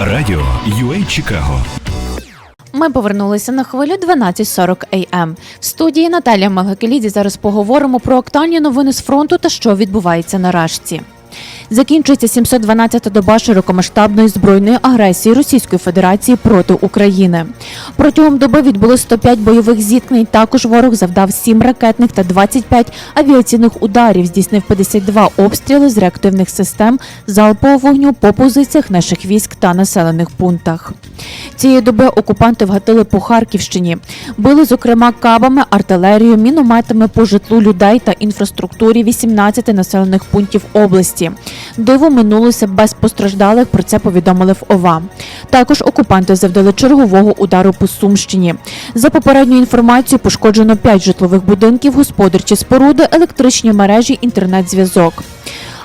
Радіо UA Чикаго Ми повернулися на хвилю 12.40 AM. В студії Наталія Магакеліді зараз поговоримо про актуальні новини з фронту та що відбувається на Рашці. Закінчується 712-та доба широкомасштабної збройної агресії Російської Федерації проти України. Протягом доби відбуло 105 бойових зіткнень. Також ворог завдав 7 ракетних та 25 авіаційних ударів. Здійснив 52 обстріли з реактивних систем залпового вогню по позиціях наших військ та населених пунктах. Цієї доби окупанти вгатили по Харківщині. Били, зокрема, кабами, артилерією, мінометами по житлу людей та інфраструктурі 18 населених пунктів області. Диво минулося без постраждалих. Про це повідомили в ОВА. Також окупанти завдали чергового удару по Сумщині. За попередньою інформацією, пошкоджено 5 житлових будинків, господарчі споруди, електричні мережі, інтернет-зв'язок.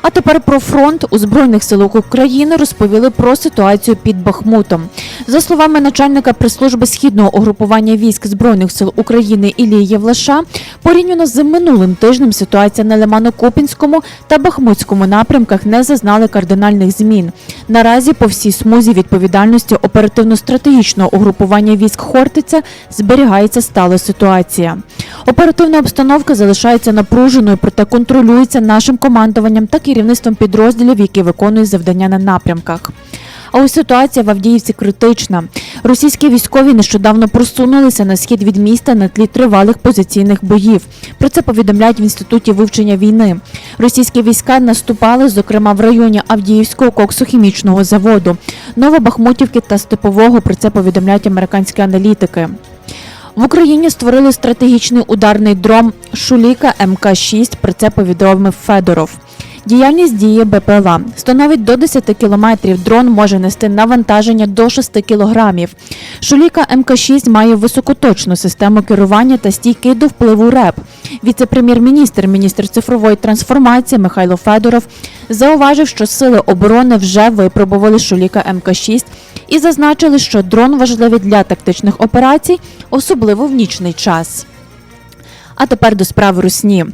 А тепер про фронт у збройних силах України розповіли про ситуацію під Бахмутом. За словами начальника прес-служби східного угрупування військ збройних сил України Ілії Євлаша, порівняно з минулим тижнем ситуація на Лимано-Купінському та Бахмутському напрямках не зазнали кардинальних змін. Наразі по всій смузі відповідальності оперативно-стратегічного угрупування військ Хортиця зберігається стала ситуація. Оперативна обстановка залишається напруженою, проте контролюється нашим командуванням та керівництвом підрозділів, які виконують завдання на напрямках. А ось ситуація в Авдіївці критична. Російські військові нещодавно просунулися на схід від міста на тлі тривалих позиційних боїв. Про це повідомляють в інституті вивчення війни. Російські війська наступали, зокрема в районі Авдіївського коксохімічного заводу, Новобахмутівки та Степового. Про це повідомляють американські аналітики. В Україні створили стратегічний ударний дрон Шуліка МК-6, про це повідомив Федоров. Діяльність дії БПЛА становить до 10 кілометрів. Дрон може нести навантаження до 6 кілограмів. Шуліка МК-6 має високоточну систему керування та стійкий до впливу РЕП. Віце-прем'єр-міністр, міністр цифрової трансформації Михайло Федоров зауважив, що сили оборони вже випробували Шуліка МК-6 і зазначили, що дрон важливий для тактичних операцій, особливо в нічний час. А тепер до справи русні.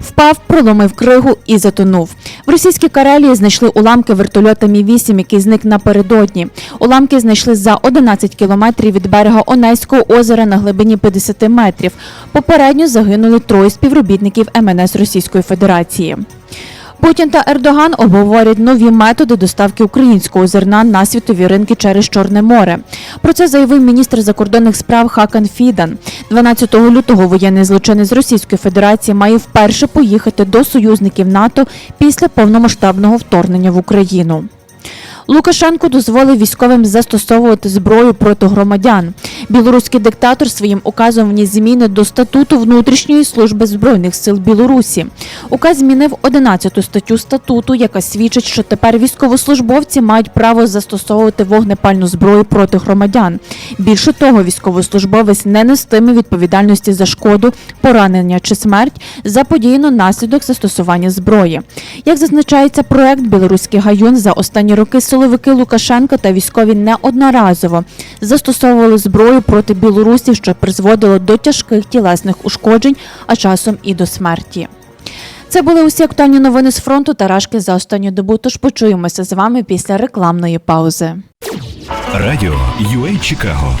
Впав, проломив кригу і затонув. В російській Карелії знайшли уламки вертольота Мі-8, який зник напередодні. Уламки знайшли за 11 кілометрів від берега Онейського озера на глибині 50 метрів. Попередньо загинули троє співробітників МНС Російської Федерації. Путін та Ердоган обговорять нові методи доставки українського зерна на світові ринки через Чорне море. Про це заявив міністр закордонних справ Хакан Фідан. 12 лютого воєнний злочинець Російської Федерації має вперше поїхати до союзників НАТО після повномасштабного вторгнення в Україну. Лукашенко дозволив військовим застосовувати зброю проти громадян. Білоруський диктатор своїм указом вніс зміни до статуту внутрішньої служби збройних сил Білорусі. Указ змінив 11 статтю статуту, яка свідчить, що тепер військовослужбовці мають право застосовувати вогнепальну зброю проти громадян. Більше того, військовослужбовець не нестиме відповідальності за шкоду, поранення чи смерть заподіяно наслідок застосування зброї. Як зазначається проект Білоруський гаюн за останні роки силовики Лукашенка та військові неодноразово застосовували зброю проти білорусів, що призводило до тяжких тілесних ушкоджень, а часом і до смерті. Це були усі актуальні новини з фронту та рашки за останню добу. Тож почуємося з вами після рекламної паузи. Радіо UA Чикаго